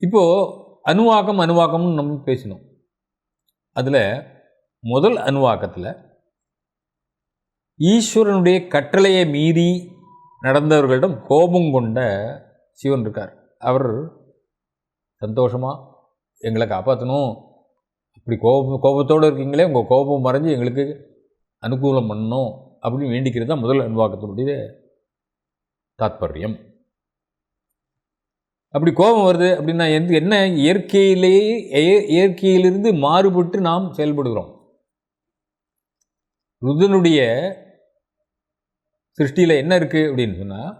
இப்போது அணுவாக்கம் அணுவாக்கம்னு நம்ம பேசினோம். அதில் முதல் அணுவாக்கத்தில் ஈஸ்வரனுடைய கட்டளையை மீறி நடந்தவர்களிடம் கோபம் கொண்ட சிவன் இருக்கார். அவர் சந்தோஷமாக எங்களை காப்பாற்றணும் இப்படி கோபம் கோபத்தோடு இருக்கீங்களே உங்கள் கோபம் மறைஞ்சு எங்களுக்கு அனுகூலம் பண்ணணும். அப்படின்னு வேண்டிக்கிறது தான் முதல் அணுவாக்கத்தினுடைய தாத்பரியம். அப்படி கோபம் வருது அப்படின்னா எந்த என்ன இயற்கையிலேயே இயற்கையிலிருந்து மாறுபட்டு நாம் செயல்படுகிறோம். ருதனுடைய சிருஷ்டியில் என்ன இருக்குது அப்படின்னு சொன்னால்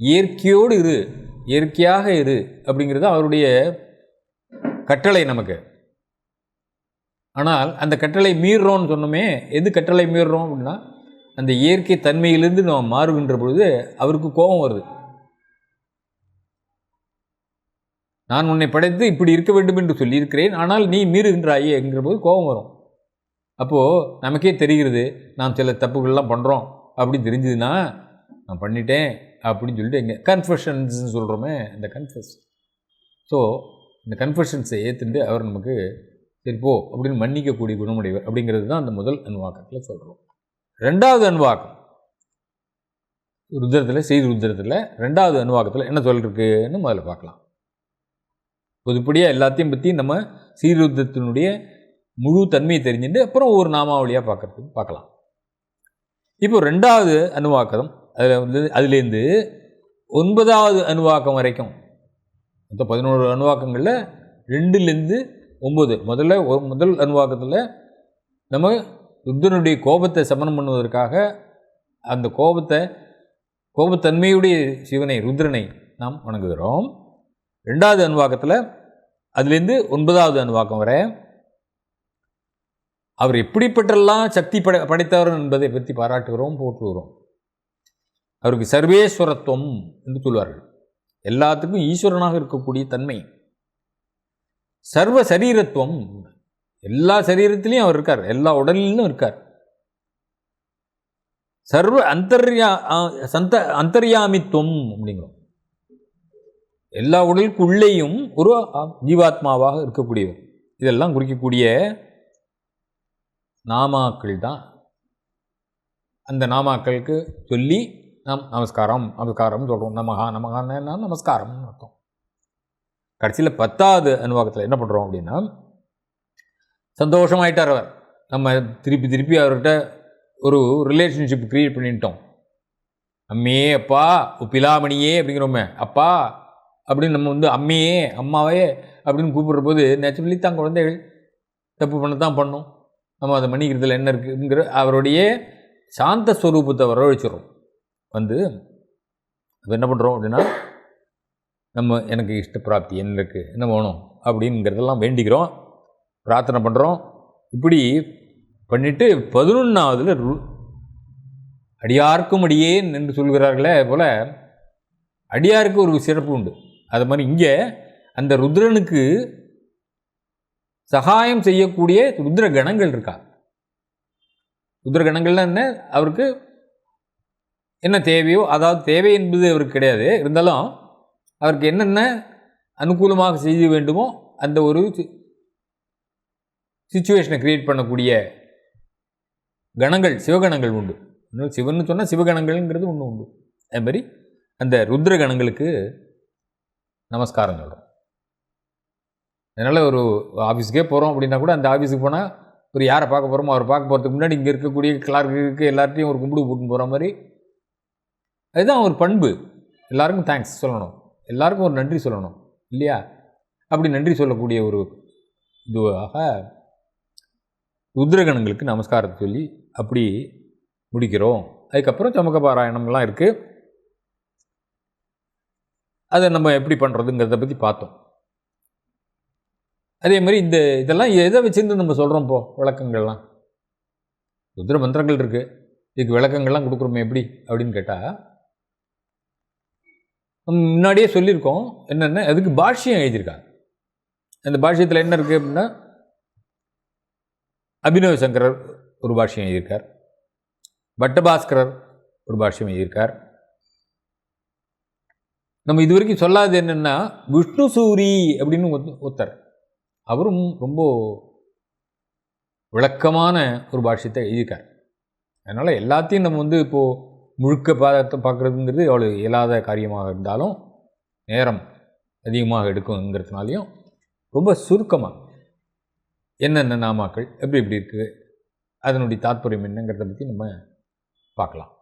இயற்கையோடு இரு இயற்கையாக இரு அப்படிங்கிறது அவருடைய கட்டளை நமக்கு. ஆனால் அந்த கட்டளை மீறுறோம்னு சொன்னோமே எது கட்டளை மீறுறோம் அப்படின்னா அந்த இயற்கை தன்மையிலிருந்து நாம் மாறுகின்ற பொழுது அவருக்கு கோபம் வருது. நான் உன்னை படைத்து இப்படி இருக்க வேண்டும் என்று சொல்லியிருக்கிறேன் ஆனால் நீ மீறுகின்றாயே என்கிற போது கோபம் வரும். அப்போது நமக்கே தெரிகிறது நாம் சில தப்புகள்லாம் பண்ணுறோம் அப்படின்னு தெரிஞ்சதுன்னா நான் பண்ணிட்டேன் அப்படின்னு சொல்லிட்டு எங்கே கன்ஃபெஷன்ஸ்னு சொல்கிறோமே இந்த கன்ஃபெஸ் ஸோ இந்த கன்ஃபெஷன்ஸை ஏற்றுண்டு அவர் நமக்கு சரி போ அப்படின்னு மன்னிக்கக்கூடிய குணமுடையவர் அப்படிங்கிறது தான் அந்த முதல் அணுவாக்கத்தில் சொல்கிறோம் ரெண்டாவது அணுவாக்கம் ருத்ரத்தில் செய்தி ருத்ரத்தில் ரெண்டாவது அணுவாக்கத்தில் என்ன சொல்லிருக்குன்னு முதல்ல பார்க்கலாம். பொதுப்படியாக எல்லாத்தையும் பற்றி நம்ம சீர்திருத்தத்தினுடைய முழு தன்மையை தெரிஞ்சுட்டு அப்புறம் ஒரு நாமாவளியாக பார்க்கறதுக்கு பார்க்கலாம் இப்போ ரெண்டாவது அணுவாக்கம் அதில் வந்து அதுலேருந்து ஒன்பதாவது அணுவாக்கம் வரைக்கும் மொத்தம் பதினோரு அணுவாக்கங்களில் ரெண்டுலேருந்து ஒம்பது. முதல்ல முதல் அணுவாக்கத்தில் நம்ம ருத்ரனுடைய கோபத்தை சமனம் பண்ணுவதற்காக அந்த கோபத்தை கோபத்தன்மையுடைய சிவனை ருத்ரனை நாம் வணங்குகிறோம். ரெண்டாவது அணுவாக்கத்தில் அதுலேருந்து ஒன்பதாவது அணுவாக்கம் வரை. அவர் எப்படிப்பட்டெல்லாம் சக்தி படை படைத்தவர் என்பதை பற்றி பாராட்டுகிறோம் போற்றுகிறோம். அவருக்கு சர்வேஸ்வரத்துவம் என்று சொல்வார்கள். எல்லாத்துக்கும் ஈஸ்வரனாக இருக்கக்கூடிய தன்மை. சர்வ சரீரத்துவம். எல்லா சரீரத்திலையும் அவர் இருக்கார். எல்லா உடலிலும் இருக்கார். சர்வ அந்தர்யா சந்த அந்தர்யாமித்துவம் அப்படிங்கிறோம். எல்லா உடலுக்குள்ளேயும் ஒரு ஜீவாத்மாவாக இருக்கக்கூடியவர். இதெல்லாம் குறிக்கக்கூடிய நாமாக்கள் தான். அந்த நாமாக்களுக்கு சொல்லி நாம் நமஸ்காரம் நமஸ்காரம் சொல்கிறோம் நமகா நமகான்னா நமஸ்காரம்னு அர்த்தம். கடைசியில் பத்தாவது அனுபவத்தில் என்ன பண்ணுறோம் அப்படின்னா சந்தோஷமாயிட்டார் அவர். நம்ம திருப்பி திருப்பி அவர்கிட்ட ஒரு ரிலேஷன்ஷிப் க்ரியேட் பண்ணிட்டோம். அம்மே அப்பா பிலாமணியே அப்படிங்கிறோமே. அப்பா அப்படின்னு நம்ம வந்து அம்மையே அம்மாவே அப்படின்னு கூப்பிடுற போது நேச்சுரலி தான் குழந்தைகள் தப்பு பண்ண தான் பண்ணும். நம்ம அதை மன்னிக்கிறதுல என்ன இருக்குங்கிற அவருடைய சாந்த ஸ்வரூபத்தை வரவழைச்சிடும் வந்து என்ன பண்ணுறோம் அப்படின்னா நம்ம எனக்கு இஷ்டப்பிராப்தி என்ன இருக்குது என்ன வேணும்? அப்படிங்கிறதெல்லாம் வேண்டிக்கிறோம். பிரார்த்தனை பண்ணுறோம் இப்படி பண்ணிவிட்டு பதினொன்றாவதுல ரு அடியார்க்கும் அடியேன் என்று சொல்கிறார்களே போல் அடியாருக்கு ஒரு சிறப்பு உண்டு. அது மாதிரி இங்கே அந்த ருத்ரனுக்கு சகாயம் செய்யக்கூடிய ருத்ர கணங்கள் இருக்கா? ருத்ர கணங்கள்லாம் என்ன? அவருக்கு என்ன தேவையோ அதாவது தேவை என்பது அவருக்கு கிடையாது. இருந்தாலும் அவருக்கு என்னென்ன அனுகூலமாக செய்ய வேண்டுமோ அந்த ஒரு சுச்சுவேஷனை க்ரியேட் பண்ணக்கூடிய கணங்கள் சிவகணங்கள் உண்டு. இன்னும் சிவன் சொன்னால் சிவகணங்கள்ங்கிறது ஒன்று உண்டு. அது மாதிரி அந்த ருத்ர கணங்களுக்கு நமஸ்காரம் சொல்கிறோம் அதனால் ஒரு ஆஃபீஸுக்கே போகிறோம் அப்படின்னா கூட அந்த ஆஃபீஸுக்கு போனால் ஒரு யாரை பார்க்க போகிறோமோ அவர் பார்க்க போகிறதுக்கு முன்னாடி இங்கே இருக்கக்கூடிய கிளார்க்கு எல்லார்ட்டையும் ஒரு கும்பிடு போட்டு போகிற மாதிரி. அதுதான் ஒரு பண்பு. எல்லாருக்கும் தேங்க்ஸ் சொல்லணும். எல்லாருக்கும் ஒரு நன்றி சொல்லணும். இல்லையா? அப்படி நன்றி சொல்லக்கூடிய ஒரு இதுவாக ருத்ரகணங்களுக்கு நமஸ்காரத்தை சொல்லி அப்படி முடிக்கிறோம். அதுக்கப்புறம் சமக்க பாராயணம்லாம் இருக்குது அதை நம்ம எப்படி பண்ணுறதுங்கிறத பற்றி பார்த்தோம். அதே மாதிரி இந்த இதெல்லாம் எதை வச்சுருந்து நம்ம சொல்கிறோம் இப்போ விளக்கங்கள்லாம்? ருத்ர மந்திரங்கள் இருக்குது இதுக்கு விளக்கங்கள்லாம் கொடுக்குறோமே எப்படி அப்படின்னு கேட்டால் முன்னாடியே சொல்லியிருக்கோம் என்னென்ன அதுக்கு பாஷ்யம் எழுதியிருக்காங்க. அந்த பாஷ்யத்தில் என்ன இருக்குது அப்படின்னா அபினவ சங்கரர் ஒரு பாஷ்யம் எழுதியிருக்கார். பட்டபாஸ்கரர் ஒரு பாஷ்யம் எழுதியிருக்கார். நம்ம இது வரைக்கும் சொல்லாது என்னென்னா விஷ்ணு சூரி அப்படின்னு ஒருத்தர். அவரும் ரொம்ப விளக்கமான ஒரு பாஷ்யத்தை எழுதியிருக்கார். அதனால் எல்லாத்தையும் நம்ம வந்து இப்போது முழுக்க பாதத்தை பார்க்குறதுங்கிறது அவ்வளோ இயலாத காரியமாக இருந்தாலும் நேரம் அதிகமாக எடுக்குங்கிறதுனாலையும் ரொம்ப சுருக்கமாக என்னென்ன நாமாக்கள் எப்படி எப்படி இருக்குது அதனுடைய தாற்பயம் என்னங்கிறத பற்றி நம்ம பார்க்கலாம்.